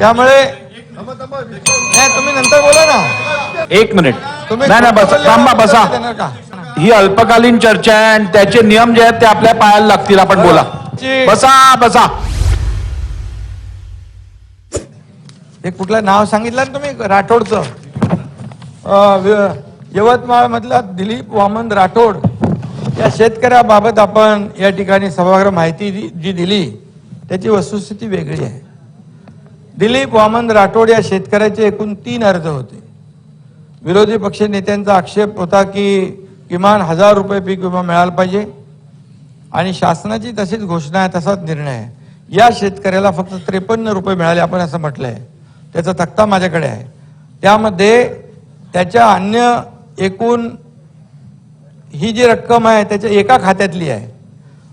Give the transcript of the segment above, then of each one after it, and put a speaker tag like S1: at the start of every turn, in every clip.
S1: त्यामुळे नाही तुम्ही नंतर बोला ना.
S2: एक मिनिट. नाही नाही बसा थांबा बसा? ही अल्पकालीन चर्चा आहे आणि त्याचे नियम जे आहेत ते आपल्या पायाला लागतील. आपण बोला. बसा बसा.
S1: हे कुठलं नाव सांगितलं ना तुम्ही? राठोडचं. यवतमाळ मधला दिलीप वामन राठोड. या शेतकऱ्याबाबत आपण या ठिकाणी सभागृह माहिती जी दिली त्याची वस्तुस्थिती वेगळी आहे. दिलीप वामन राठोड या शेतकऱ्याचे एकूण तीन अर्ज होते. विरोधी पक्ष नेत्यांचा आक्षेप होता की किमान हजार रुपये पीक विमा मिळाला पाहिजे आणि शासनाची तशीच घोषणा आहे तसाच निर्णय आहे. या शेतकऱ्याला फक्त त्रेपन्न रुपये मिळाले आपण असं म्हटलंय. त्याचा तक्ता माझ्याकडे आहे. त्यामध्ये त्याच्या अन्य एकूण ही जी रक्कम आहे त्याच्या एका खात्यातली आहे.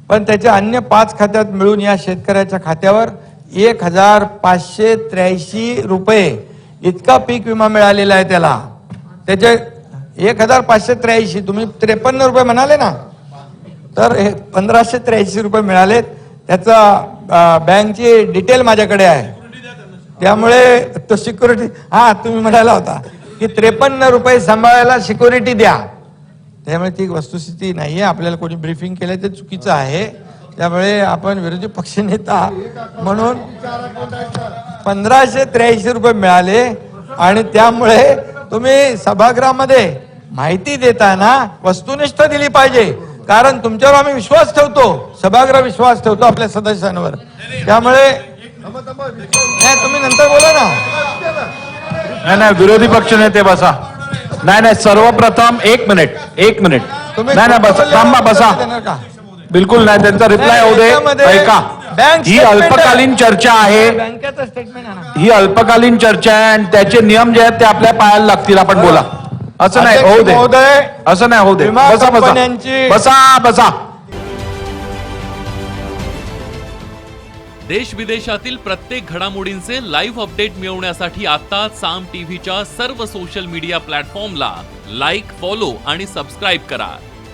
S1: पण त्याच्या अन्य पाच खात्यात मिळून या शेतकऱ्याच्या खात्यावर एक हजार पाचशे त्र्याऐंशी रुपये इतका पीक विमा मिळालेला आहे त्याला. त्याचे एक हजार पाचशे त्र्याऐंशी तुम्ही त्रेपन्न रुपये म्हणाले ना? तर हे पंधराशे त्र्याऐंशी रुपये मिळालेत. त्याचा बँकची डिटेल माझ्याकडे आहे. त्यामुळे तो सिक्युरिटी हा तुम्ही म्हणाला होता की त्रेपन्न रुपये सांभाळायला सिक्युरिटी द्या. त्यामुळे ती वस्तुस्थिती नाही आहे आपल्याला कोणी ब्रीफिंग केलं ते चुकीचं आहे. त्यामुळे आपण विरोधी पक्षनेता म्हणून पंधराशे त्र्याऐंशी रुपये मिळाले. आणि त्यामुळे तुम्ही सभागृहामध्ये माहिती देताना वस्तुनिष्ठ दिली पाहिजे. कारण तुमच्यावर आम्ही विश्वास ठेवतो. सभागृह विश्वास ठेवतो आपल्या सदस्यांवर. त्यामुळे नाही तुम्ही नंतर बोला ना.
S2: नाही नाही विरोधी पक्ष नेते बसा. नाही नाही सर्वप्रथम एक मिनिट एक मिनिट.
S1: तुम्ही
S2: नाही नाही बसा थांबा बसा? बिलकुल नाही त्यांचा रिप्लाय होऊ दे. ऐका ही अल्पकालीन. चर्चा आहे.
S1: बँकेचं स्टेटमेंट
S2: ही अल्पकालीन चर्चा आहे आणि त्याचे नियम जे आहेत ते आपल्या पायाला लागतील आपण बोला. असं नाही होऊ दे.
S1: महोदय,
S2: असं नाही होऊ दे.
S1: विमा
S2: बसा बसा.
S1: कंपन्यांची-
S2: बसा बसा.
S3: देश विदेशातील प्रत्येक घडामोडींचे लाईव्ह अपडेट मिळवण्यासाठी आता साम टीव्हीच्या सर्व सोशल मीडिया प्लॅटफॉर्मला लाईक फॉलो आणि सबस्क्राईब करा.